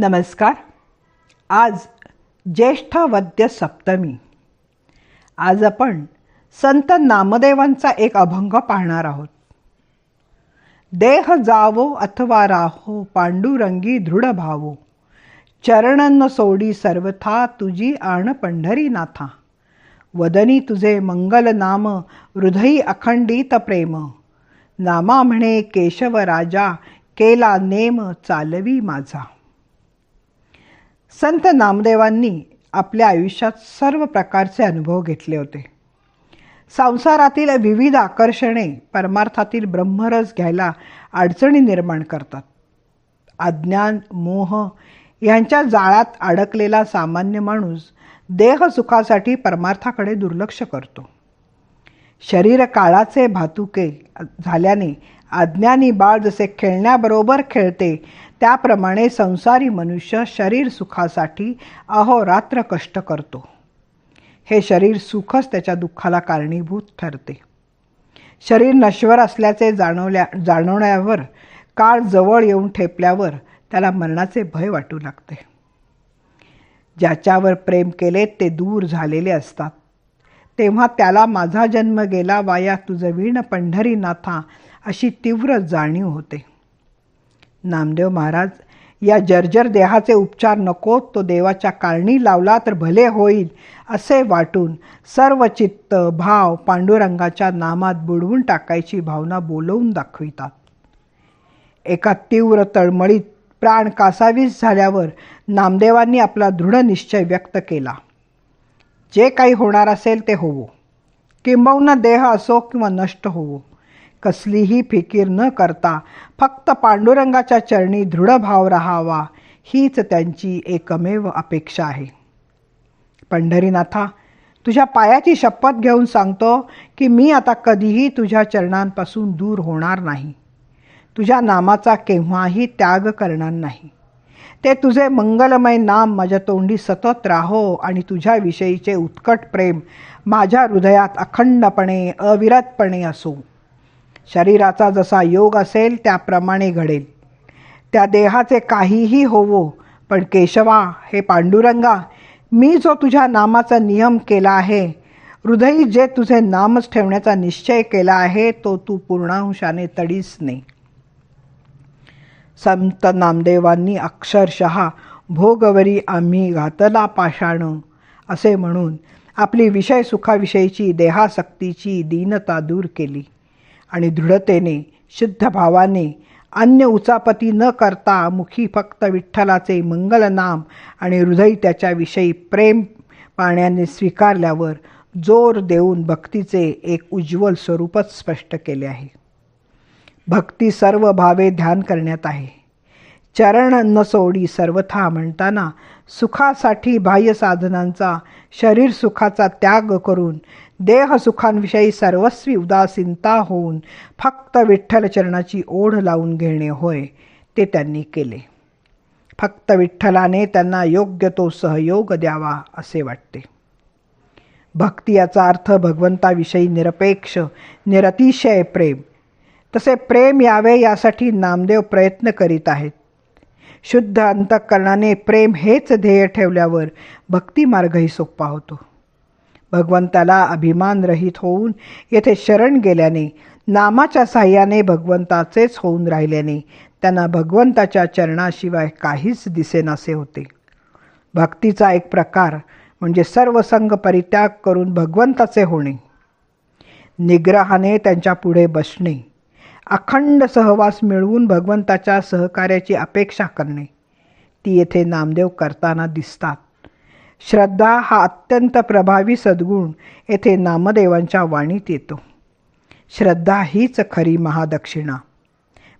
नमस्कार. आज ज्येष्ठ वद्य सप्तमी. आज आपण संत नामदेवांचा एक अभंग पाहणार आहोत. देह जावो अथवा राहो पांडुरंगी दृढ भावो. चरणन सोडी सर्वथा तुझी आण पंढरी नाथा. वदनी तुझे मंगल नाम हृदयी अखंडित प्रेम. नामा म्हणे केशव राजा केला नेम चालवी माझा. संत नामदेवांनी आपल्या आयुष्यात सर्व प्रकारचे अनुभव घेतले होते. संसारातील विविध आकर्षणे परमार्थातील ब्रह्मरस घ्यायला अडचणी निर्माण करतात. अज्ञान मोह यांच्या जाळात अडकलेला सामान्य माणूस देहसुखासाठी परमार्थाकडे दुर्लक्ष करतो. शरीर काळाचे भातुके झाल्याने अज्ञानी बाळ जसे खेळण्याबरोबर खेळते त्याप्रमाणे संसारी मनुष्य शरीर सुखासाठी अहोरात्र कष्ट करतो. हे शरीर सुखच त्याच्या दुःखाला कारणीभूत ठरते. शरीर नश्वर असल्याचे जाणवल्या जाणवण्यावर काळ जवळ येऊन ठेपल्यावर त्याला मरणाचे भय वाटू लागते. ज्याच्यावर प्रेम केले ते दूर झालेले असतात. तेव्हा त्याला माझा जन्म गेला वाया तुझं वीण पंढरीनाथा अशी तीव्र जाणीव होते. नामदेव महाराज या जर्जर देहाचे उपचार नको तो देवाच्या कारणी लावला तर भले होईल असे वाटून सर्व चित्त भाव पांडुरंगाच्या नामात बुडवून टाकायची भावना बोलवून दाखवितात. एका तीव्र तळमळीत प्राण कासावीस झाल्यावर नामदेवांनी आपला दृढ निश्चय व्यक्त केला. जे काही होणार असेल ते होवो. किंबहुना देह असो किंवा नष्ट होवो. कसलीही फिकीर न करता फक्त पांडुरंगाच्या चरणी दृढभाव राहावा हीच त्यांची एकमेव अपेक्षा आहे. पंढरीनाथा तुझ्या पायाची शपथ घेऊन सांगतो की मी आता कधीही तुझ्या चरणांपासून दूर होणार नाही. तुझ्या नामाचा केव्हाही त्याग करणार नाही. ते तुझे मंगलमय नाम माझ्या तोंडी सतत राहो आणि तुझ्याविषयीचे उत्कट प्रेम माझ्या हृदयात अखंडपणे अविरतपणे असो. शरीराचा जसा योग असेल त्याप्रमाणे घडेल. त्या देहाचे काहीही होवो पण केशवा हे पांडुरंगा मी जो तुझ्या नामाचा नियम केला आहे हृदयी जे तुझे नामच ठेवण्याचा निश्चय केला आहे तो तू पूर्णांशाने तडीस नाही संत नामदेवांनी अक्षरशः भोगवरी आम्ही घातला पाषाण असे म्हणून आपली विषय सुखाविषयीची देहासक्तीची दीनता दूर केली. आणि दृढतेने शुद्ध भावाने अन्य उचापती न करता मुखी फक्त विठ्ठलाचे मंगलनाम आणि हृदय त्याच्याविषयी प्रेम पाण्याने स्वीकारल्यावर जोर देऊन भक्तीचे एक उज्ज्वल स्वरूपच स्पष्ट केले आहे. भक्ती सर्व भावे ध्यान करण्यात आहे. चरण न सोडी सर्वथा म्हणताना सुखासाठी बाह्य साधनांचा शरीर सुखाचा त्याग करून देह सुखांविषयी सर्वस्वी उदासीनता होऊन फक्त विठ्ठलचरणाची ओढ लावून घेणे होय ते त्यांनी केले. फक्त विठ्ठलाने त्यांना योग्य तो सहयोग द्यावा असे वाटते. भक्ती याचा अर्थ भगवंताविषयी निरपेक्ष निरतिशय प्रेम. तसे प्रेम यावे यासाठी नामदेव प्रयत्न करीत आहेत. शुद्ध अंतःकरणाने प्रेम हेच ध्येय ठेवल्यावर भक्तिमार्गही सोपा होतो. भगवंताला अभिमान रहित होऊन येथे शरण गेल्याने नामाच्या साह्याने भगवंताचेच होऊन राहिल्याने त्यांना भगवंताच्या चरणाशिवाय काहीच दिसेनासे होते. भक्तीचा एक प्रकार म्हणजे सर्व संघ परित्याग करून भगवंताचे होणे. निग्रहाने त्यांच्या पुढे बसणे. अखंड सहवास मिळवून भगवंताच्या सहकार्याची अपेक्षा करणे. ती येथे नामदेव करताना दिसतात. श्रद्धा हा अत्यंत प्रभावी सद्गुण येथे नामदेवांच्या वाणीत येतो. श्रद्धा हीच खरी महादक्षिणा.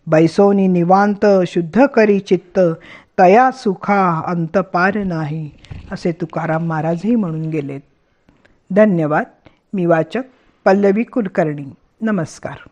बैसोनी निवांत शुद्ध करी चित्त तया सुखा अंतपार नाही असे तुकाराम महाराजही म्हणून गेलेत. धन्यवाद. मी वाचक पल्लवी कुलकर्णी. नमस्कार.